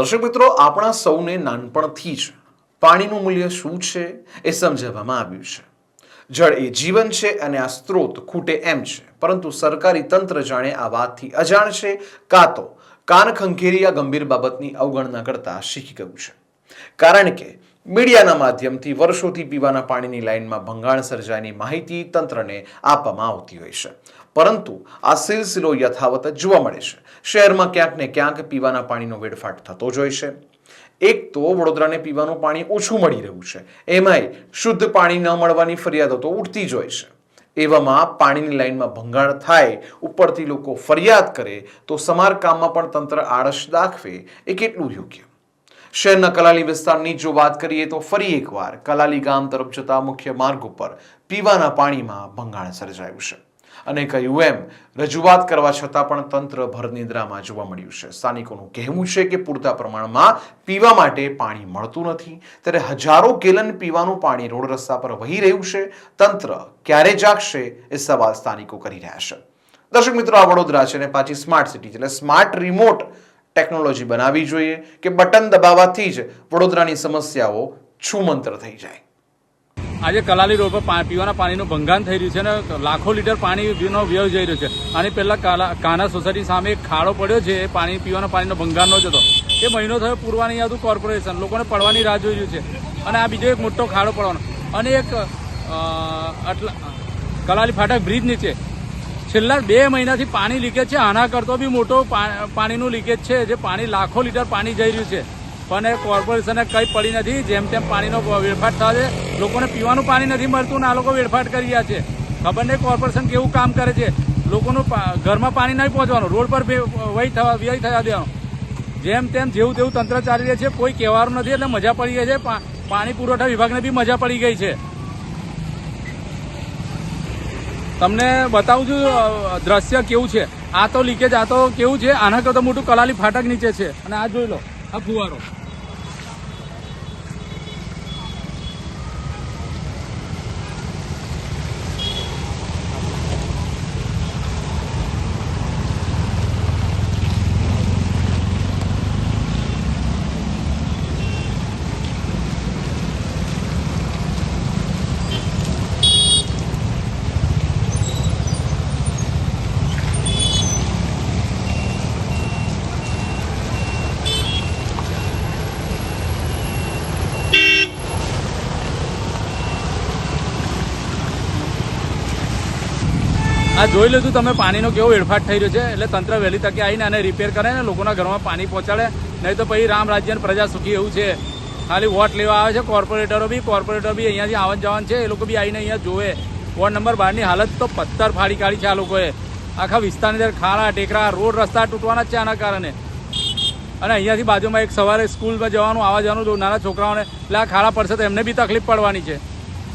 દર્શક મિત્રો, આપણા સૌને નાનપણથી જ પાણીનું મૂલ્ય શું છે એ સમજાવવામાં આવ્યું છે. જળ એ જીવન છે અને આ સ્ત્રોત ખૂટે એમ છે. પરંતુ સરકારી તંત્ર જાણે આ વાતથી અજાણ છે કાં તો કાન ખંખેરી આ ગંભીર બાબતની અવગણના કરતા શીખી ગયું છે. કારણ કે મીડિયાના માધ્યમથી વર્ષોથી પીવાના પાણીની લાઇનમાં ભંગાણ સર્જાયની માહિતી તંત્રને આપવામાં આવતી હોય છે. પરંતુ આ સિલસિલો યથાવત જોવા મળે છે. શહેરમાં ક્યાંક ને ક્યાંક પીવાના પાણીનો વેડફાટ થતો જ હોય છે. એક તો વડોદરાને પીવાનું પાણી ઓછું મળી રહ્યું છે. એમાંય શુદ્ધ પાણી ન મળવાની ફરિયાદો તો ઉઠતી જ હોય છે. એવામાં પાણીની લાઈનમાં ભંગાણ થાય, ઉપરથી લોકો ફરિયાદ કરે, તો સમારકામમાં પણ તંત્ર આળસ દાખવે એ કેટલું યોગ્ય? શહેરના કલાલી વિસ્તારની જો વાત કરીએ તો ફરી એકવાર કલાલી ગામ તરફ જતા મુખ્ય માર્ગ ઉપર પીવાના પાણીમાં ભંગાણ સર્જાયું છે. અને કહ્યું એમ રજૂઆત કરવા છતાં પણ તંત્ર ભરનિદ્રામાં જોવા મળ્યું છે. સ્થાનિકોનું કહેવું છે કે પૂરતા પ્રમાણમાં પીવા માટે પાણી મળતું નથી. ત્યારે હજારો ગેલન પીવાનું પાણી રોડ રસ્તા પર વહી રહ્યું છે. તંત્ર ક્યારે જાગશે એ સવાલ સ્થાનિકો કરી રહ્યા છે. દર્શક મિત્રો, આ વડોદરા છે અને પાછી સ્માર્ટ સિટી એટલે સ્માર્ટ રિમોટ ટેકનોલોજી બનાવવી જોઈએ કે બટન દબાવવાથી જ વડોદરાની સમસ્યાઓ છૂમંત્ર થઈ જાય. આજે કલાલી રોડ પર પીવાના પાણીનું ભંગાણ થઈ રહ્યું છે અને લાખો લીટર પાણીનો વ્યય જઈ રહ્યો છે. અને પહેલાં કાના સોસાયટી સામે એક ખાડો પડ્યો છે, એ પાણી પીવાના પાણીનો ભંગારનો જ હતો એ મહિનો થયો પૂરવા નહીં કોર્પોરેશન, લોકોને પડવાની રાહ જોઈ રહ્યું છે. અને આ બીજો એક મોટો ખાડો પડવાનો. અને એક આટલા કલાલી ફાટક બ્રિજ નીચે છેલ્લા બે મહિનાથી પાણી લીકેજ છે. આના કરતો બી મોટો પાણીનું લીકેજ છે. જે પાણી લાખો લીટર પાણી જઈ રહ્યું છે. પણ એ કોર્પોરેશને કંઈ પડી નથી. જેમ તેમ પાણીનો વેડફાટ થાય છે લોકોને પીવાનું પાણી નથી મળતું ને આ લોકો વેડફાટ કરી રહ્યા છે. ખબર નહીં કોર્પોરેશન કેવું કામ કરે છે. લોકોનું ઘરમાં પાણી નહીં પહોંચવાનું. રોડ પર વહી થવા, વ્યય થવા દેવાનું. જેમ તેમ જેવું તેવું તંત્ર ચાલી રહ્યા છે. કોઈ કહેવાનું નથી એટલે મજા પડી ગઈ છે. પાણી પુરવઠા વિભાગને બી મજા પડી ગઈ છે. તમને બતાવું છું દ્રશ્ય કેવું છે. આ તો લીકેજ, આ તો કેવું છે, આના કરતાં મોટું કલાલી ફાટક નીચે છે. અને આ જોઈ લો, આ ફુવારો. આ જોઈ લીધું તમે, પાણીનો કેવો વેડફાટ થઈ રહ્યો છે. એટલે તંત્ર વહેલી તકે આવીને આને રિપેર કરે ને, લોકોના ઘરમાં પાણી પહોંચાડે. નહીં તો પછી રામ રાજ્ય અને પ્રજા સુખી એવું છે. ખાલી વોટ લેવા આવે છે કોર્પોરેટરો બી કોર્પોરેટર બી અહીંયાથી આવન જવાન છે, એ લોકો બી આવીને અહીંયા જોવે. વોર્ડ નંબર બારની હાલત તો પથ્થર ફાડી કાઢી છે આ લોકોએ. આખા વિસ્તારની અંદર ખાડા ટેકરા, રોડ રસ્તા તૂટવાના છે આના કારણે. અને અહીંયાથી બાજુમાં એક સવારે સ્કૂલમાં જવાનું આવવા જવાનું, નાના છોકરાઓને, એટલે આ ખાડા પડશે તો એમને બી તકલીફ પડવાની છે.